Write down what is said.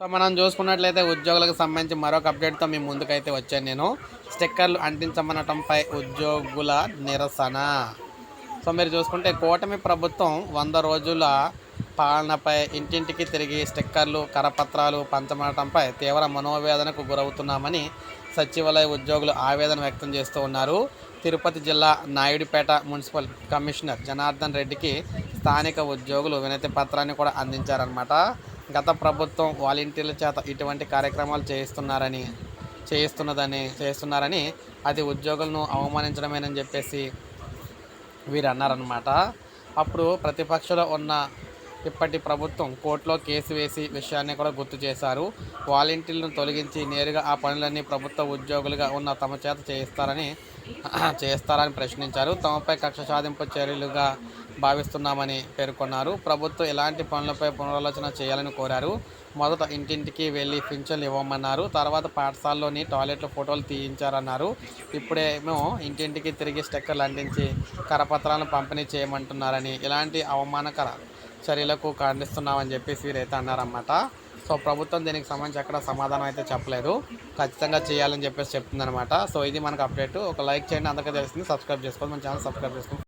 So మనం చూసుకున్నట్లయితే ఉద్యోగులకు సంబంధించి మరొక అప్డేట్తో మీ ముందుకైతే వచ్చాను నేను. స్టిక్కర్లు అంటించమనటంపై ఉద్యోగుల నిరసన. సో మీరు చూసుకుంటే కూటమి ప్రభుత్వం వంద రోజుల పాలనపై ఇంటింటికి తిరిగి స్టిక్కర్లు కరపత్రాలు పంచమనటంపై తీవ్ర మనోవేదనకు గురవుతున్నామని సచివాలయ ఉద్యోగులు ఆవేదన వ్యక్తం చేస్తూ ఉన్నారు. తిరుపతి జిల్లా నాయుడుపేట మున్సిపల్ కమిషనర్ జనార్దన్ రెడ్డికి స్థానిక ఉద్యోగులు వినతి పత్రాన్ని కూడా అందించారనమాట గత ప్రభుత్వం వాలంటీర్ల చేత ఇటువంటి కార్యక్రమాలు చేయిస్తున్నారని చేయిస్తున్నదని చేస్తున్నారని అది ఉద్యోగులను అవమానించడమేనని చెప్పేసి వీరు అన్నారనమాట అప్పుడు ప్రతిపక్షంలో ఉన్న ఇప్పటి ప్రభుత్వం కోర్టులో కేసు వేసి విషయాన్ని కూడా గుర్తు చేశారు. వాలంటీర్లను తొలగించి నేరుగా ఆ పనులన్నీ ప్రభుత్వ ఉద్యోగులుగా ఉన్న తమ చేత చేయిస్తారని చేస్తారని ప్రశ్నించారు. తమపై కక్ష సాధింపు చర్యలుగా భావిస్తున్నామని పేర్కొన్నారు. ప్రభుత్వం ఎలాంటి పనులపై పునరాలోచన చేయాలని కోరారు. మొదట ఇంటింటికి వెళ్ళి పింఛన్లు ఇవ్వమన్నారు. తర్వాత పాఠశాలలోని టాయిలెట్ల ఫోటోలు తీయించారన్నారు. ఇప్పుడేమో ఇంటింటికి తిరిగి స్టిక్కర్లు అంటించి కరపత్రాలను పంపిణీ చేయమంటున్నారని. ఇలాంటి అవమానకర చర్యలకు ఖండిస్తున్నామని చెప్పేసి వీరైతే అన్నారన్నమాట. సో ప్రభుత్వం దీనికి సంబంధించి ఎక్కడ సమాధానం అయితే చెప్పలేదు. ఖచ్చితంగా చేయాలని చెప్పేసి చెప్తుందనమాట సో ఇది మనకు అప్డేట్. ఒక లైక్ చేయండి. అందరికీ తెలిసింది సబ్స్క్రైబ్ చేసుకోండి. మన ఛానల్ సబ్స్క్రైబ్ చేసుకోండి.